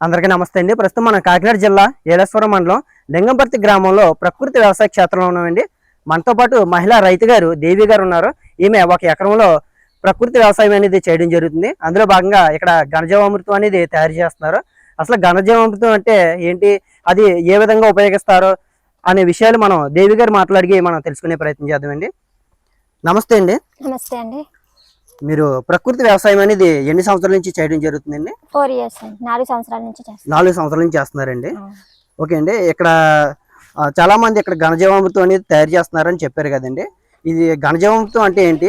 అందరికీ నమస్తే అండి. ప్రస్తుతం మన కాకినాడ జిల్లా ఏలేశ్వరం మండలం లింగంపర్తి గ్రామంలో ప్రకృతి వ్యవసాయ క్షేత్రంలో ఉన్నామండి. మనతో పాటు మహిళా రైతు గారు దేవి గారు ఉన్నారు. ఈమె ఒక ఎకరంలో ప్రకృతి వ్యవసాయం అనేది చేయడం జరుగుతుంది. అందులో భాగంగా ఇక్కడ ఘనజీవామృతం అనేది తయారు చేస్తున్నారు. అసలు ఘనజీవామృతం అంటే ఏంటి? అది ఏ విధంగా ఉపయోగిస్తారు? అనే విషయాలు మనం దేవి గారు మాట్లాడి మనం తెలుసుకునే ప్రయత్నం చేద్దామండి. నమస్తే అండి. నమస్తే అండి. మీరు ప్రకృతి వ్యవసాయం అనేది ఎన్ని సంవత్సరాల నుంచి చేయడం జరుగుతుందండి? ఫోర్ ఇయర్స్ నాలుగు సంవత్సరాల నుంచి నాలుగు సంవత్సరాల నుంచి చేస్తున్నారండి. ఓకే అండి. ఇక్కడ చాలా మంది ఇక్కడ ఘనజీవామృతం అనేది తయారు చేస్తున్నారని చెప్పారు కదండి. ఇది ఘనజీవామృతం అంటే ఏంటి?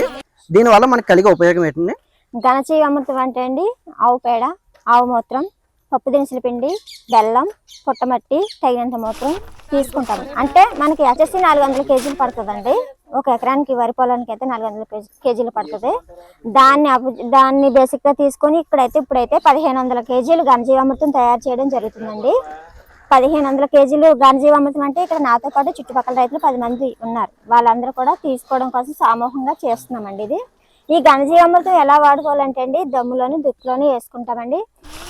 దీనివల్ల మనకు కలిగే ఉపయోగం ఏంటండి? ఘనజీవి అమృతం అంటే అండి ఆవు పేడ ఆవు మూత్రం పప్పు దినుసుల పిండి బెల్లం పుట్టమట్టి తగినంత మొత్తం తీసుకుంటాము. అంటే మనకి వచ్చేసి నాలుగు వందల కేజీలు పడుతుందండి. ఒక ఎకరానికి వరి పొలానికి అయితే నాలుగు వందల కేజీ- కేజీలు పడుతుంది. దాన్ని దాన్ని బేసిక్గా తీసుకొని ఇక్కడైతే ఇప్పుడైతే పదిహేను వందల కేజీలు ఘనజీవామృతం తయారు చేయడం జరుగుతుందండి. పదిహేను వందల కేజీలు ఘనజీవామృతం అంటే ఇక్కడ నాతో పాటు చుట్టుపక్కల రైతులు పది మంది ఉన్నారు. వాళ్ళందరూ కూడా తీసుకోవడం కోసం సమూహంగా చేస్తున్నామండి ఇది. ఈ ఘనజీవామృతం ఎలా వాడుకోవాలంటే అండి దమ్ములోని దుక్కులోని వేసుకుంటామండి.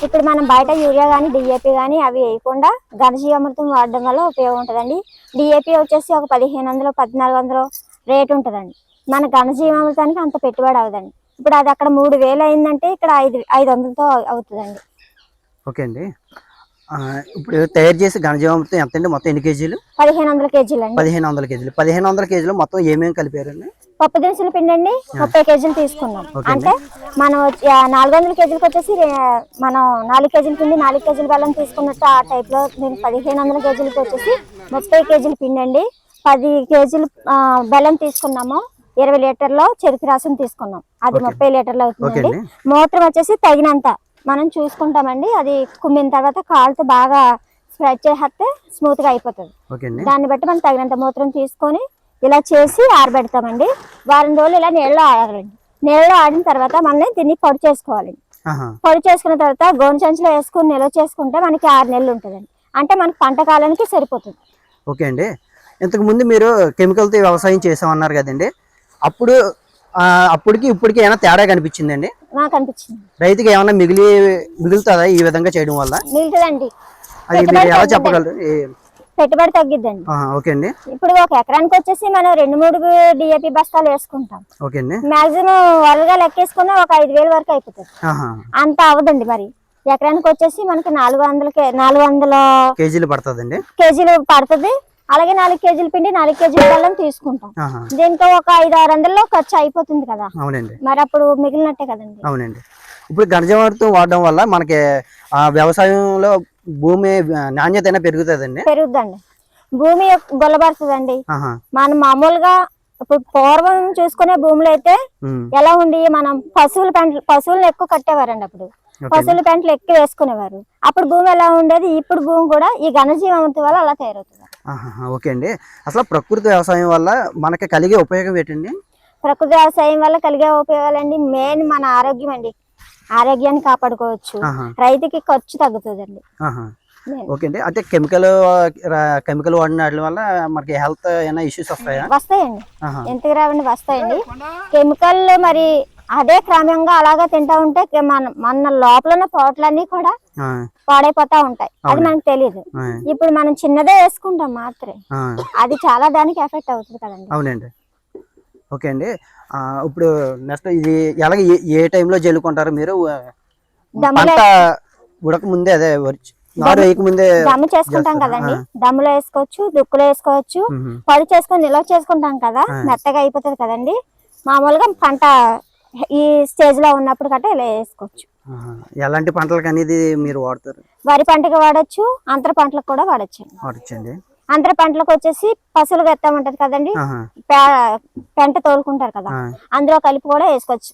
ఇప్పుడు మనం బయట యూరియా కానీ డిఏపి కానీ అవి వేయకుండా ఘనజీవామృతం వాడడం వల్ల ఉపయోగం ఉంటుందండి. డిఏపి వచ్చేసి ఒక పదిహేను వందలు పద్నాలుగు వందలు రేట్ ఉంటుందండి. మన ఘనజీవామృతానికి అంత పెట్టుబడి అవదండి ఇప్పుడు అది అక్కడ మూడు వేలు అయిందంటే ఇక్కడ ఐదు ఐదు వందలతో అవుతుందండి. ఓకే అండి. ఇప్పుడు తయారు చేసి ఘనజీవామృతం ఎంత అండి? మొత్తం ఎన్ని కేజీలు? పదిహేను వందల కేజీలు అండి. పదిహేను వందల కేజీలు. పదిహేను వందల కేజీలు మొత్తం ఏమేమి కలిపారండి? పప్పు దినుసుల పిండి అండి. ముప్పై కేజీలు తీసుకున్నాం. అంటే మనం నాలుగు వందల కేజీలకు వచ్చేసి మనం నాలుగు కేజీల పిండి నాలుగు కేజీల బెల్లం తీసుకున్నట్టు ఆ టైప్లో నేను పదిహేను వందల కేజీలకు వచ్చేసి ముప్పై కేజీల పిండి అండి. పది కేజీలు బెల్లం తీసుకున్నాము. ఇరవై లీటర్లో చెరుకు రసం తీసుకున్నాం. అది. ముప్పై లీటర్లు అవుతుందండి. అండి. మూత్రం వచ్చేసి తగినంత. మనం చూసుకుంటామండి. అది కుమ్మిన తర్వాత కాలుతో బాగా స్ప్రెడ్ చేస్తే స్మూత్గా అయిపోతుంది దాన్ని బట్టి మనం తగినంత మూత్రం తీసుకొని ఇలా చేసి ఆరబెడతామండి. వారం రోజులు ఇలా నీళ్ళలో ఆడాలండి నీళ్ళలో ఆడిన తర్వాత మనం దీన్ని పొడి చేసుకోవాలి ఆహా. పొడి చేసుకున్న తర్వాత గోను సంచిలో వేసుకుని నిల్వ చేసుకుంటే మనకి ఆరు నెలలు ఉంటుందండి. అంటే మనకి పంట కాలానికి సరిపోతుంది. ఓకే అండి. ఇంతకు ముందు మీరు కెమికల్తో వ్యవసాయం చేసామన్నారు కదండి. అప్పుడు అప్పటికి ఇప్పటికి ఏమైనా తేడా కనిపించిందండి? నాకు అనిపించింది రైతుకి ఏమైనా మిగిలి మిగులుతుందా ఈ విధంగా చేయడం వల్ల? మిగులుతుందండి. అది మీరు ఎలా చెప్పగలరు? పెట్టుబడి తగ్గిద్దండి. ఓకే అండి. ఇప్పుడు ఒక ఎకరానికి వచ్చేసి మనం రెండు మూడు డిఏపి బస్తాలు వేసుకుంటాం. ఓకే అండి. మాక్సిమం వరగా లెక్కేసుకున్న ఒక ఐదు వేలు వరకు అయిపోతుంది. అంత అవదండి మరి. ఎకరానికి వచ్చేసి మనకి నాలుగు వందలకి నాలుగు వందల కేజీలు పడుతుందండి. కేజీలు పడుతుంది. అలాగే నాలుగు కేజీల పిండి నాలుగు కేజీల బెల్లం తీసుకుంటాం. దీనికి ఒక ఐదు ఆరు వందల్లో ఖర్చు అయిపోతుంది కదా. అవునండి. మరి అప్పుడు మిగిలినట్టే కదండి. అవునండి. ఇప్పుడు ఘనజీవామృతం వాడడం వల్ల మనకి ఆ వ్యవసాయంలో భూమి నాణ్యత పెరుగుతుందండి? పెరుగుద్దండి. భూమి గొల్లబడుతుందండి. మనం మామూలుగా ఇప్పుడు పూర్వం చూసుకునే భూములు అయితే. ఎలా ఉంది మనం పశువుల పెంట పశువులను ఎక్కువ కట్టేవారండి అప్పుడు. పశువుల పెంటలు ఎక్కువ వేసుకునేవారు. అప్పుడు భూమి ఎలా ఉండేది? ఇప్పుడు భూమి కూడా ఈ ఘనజీవామృతం వల్ల అలా తయారవుతుంది. ఓకే అండి. అసలు ప్రకృతి వ్యవసాయం వల్ల మనకి కలిగే ఉపయోగం ఏంటండి? ప్రకృతి వ్యవసాయం వల్ల కలిగే ఉపయోగాలండి మెయిన్ మన ఆరోగ్యం అండి. ఆరోగ్యాన్ని కాపాడుకోవచ్చు. రైతుకి ఖర్చు తగ్గుతుందండి. ఓకే అండి. అంటే కెమికల్ కెమికల్ వాడిన వాటి వల్ల మనకి హెల్త్ ఏమైనా ఇష్యూస్ వస్తాయా? వస్తాయండి. ఎందుకు రావండి వస్తాయండి. కెమికల్ మరి అదే క్రమంగా అలాగా తింటా ఉంటే మన మన లోపల పోట్లన్నీ కూడా పాడైపోతా ఉంటాయి. అది. మనకు తెలియదు ఇప్పుడు మనం చిన్నదే వేసుకుంటాం మాత్రమే. అది చాలా దానికి ఎఫెక్ట్ అవుతుంది కదండి. అవునండి. ఓకే అండి. ఇప్పుడు నెక్స్ట్ ఇది ఎలాగ ఏ- టైంలో జల్లుకుంటారు మీరు? పంట ఉడక ముందే అదే దమ్ము చేసుకుంటాం? కదండి. దమ్ములో వేసుకోవచ్చు దుక్కులో వేసుకోవచ్చు. పొడి చేసుకొని నిల్వ చేసుకుంటాం కదా. మెత్తగా అయిపోతుంది కదండి. మామూలుగా పంట ఈ స్టేజ్లో ఉన్నప్పుడు కట్ట ఇలా వేసుకోవచ్చు. ఎలాంటి పంటలకు అనేది మీరు వాడతారు? వరి పంటకి వాడచ్చు అంతర పంటలకు కూడా వాడచ్చు వాడచ్చండి. అంతర పంటలకు వచ్చేసి పశువులు గత్తం ఉంటది కదండి పెంట తోలుకుంటారు కదా. అందులో కలిపి కూడా వేసుకోవచ్చు.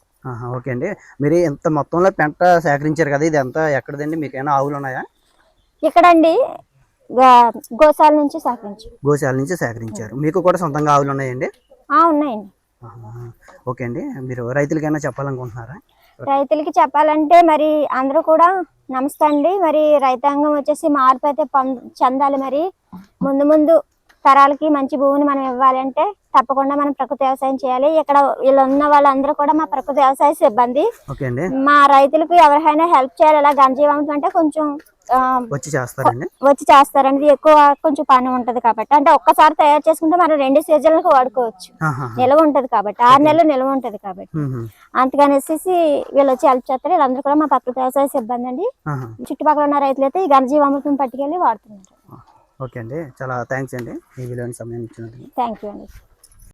ఓకే అండి. మీరు ఇంత మొత్తంలో పెంట సేకరించారు కదా ఇది ఎంత ఎక్కడదండి? మీకు ఏమైనా ఆవులు ఉన్నాయా? ఇక్కడండి గోశాల నుంచి సేకరించు గోశాల నుంచి సేకరించారు. మీకు కూడా సొంతంగా ఆవులు ఉన్నాయండి? ఆ ఉన్నాయండి. ఓకే అండి. మీరు రైతులకైనా చెప్పాలనుకుంటున్నారా? రైతులకి చెప్పాలంటే మరి అందరూ కూడా నమస్తే అండి. మరి రైతాంగం వచ్చేసి మార్పు అయితే చెందాలి మరి. ముందు ముందు తరాలకి మంచి భూమిని మనం ఇవ్వాలి అంటే తప్పకుండా మనం ప్రకృతి వ్యవసాయం చేయాలి. ఇక్కడ వీళ్ళు ఉన్న వాళ్ళందరూ కూడా మా ప్రకృతి వ్యవసాయ సిబ్బంది. మా రైతులకు ఎవరికైనా హెల్ప్ చేయాలి. ఇలా గంజీవామం అంటే కొంచెం వచ్చి చేస్తారండి. వచ్చి చేస్తారండి ఎక్కువ కొంచెం పని ఉంటది కాబట్టి. అంటే ఒక్కసారి తయారు చేసుకుంటే మనం రెండు సీజన్లకు వాడుకోవచ్చు. నిల్వ ఉంటది కాబట్టి. ఆరు నెలలు నిల్వ ఉంటది కాబట్టి. అందుకనేసి వీళ్ళు వచ్చి హెల్ప్ చేస్తారు. వీళ్ళందరూ కూడా మా ప్రకృతి వ్యవసాయ సిబ్బంది అండి. చుట్టుపక్కల ఉన్న రైతులు అయితే ఈ గంజీవామృతం పట్టుకెళ్ళి వాడుతున్నారు. ఓకే అండి. చాలా థ్యాంక్స్ అండి ఈ విలువైన సమయం ఇచ్చినందుకు. థ్యాంక్ యూ అండి.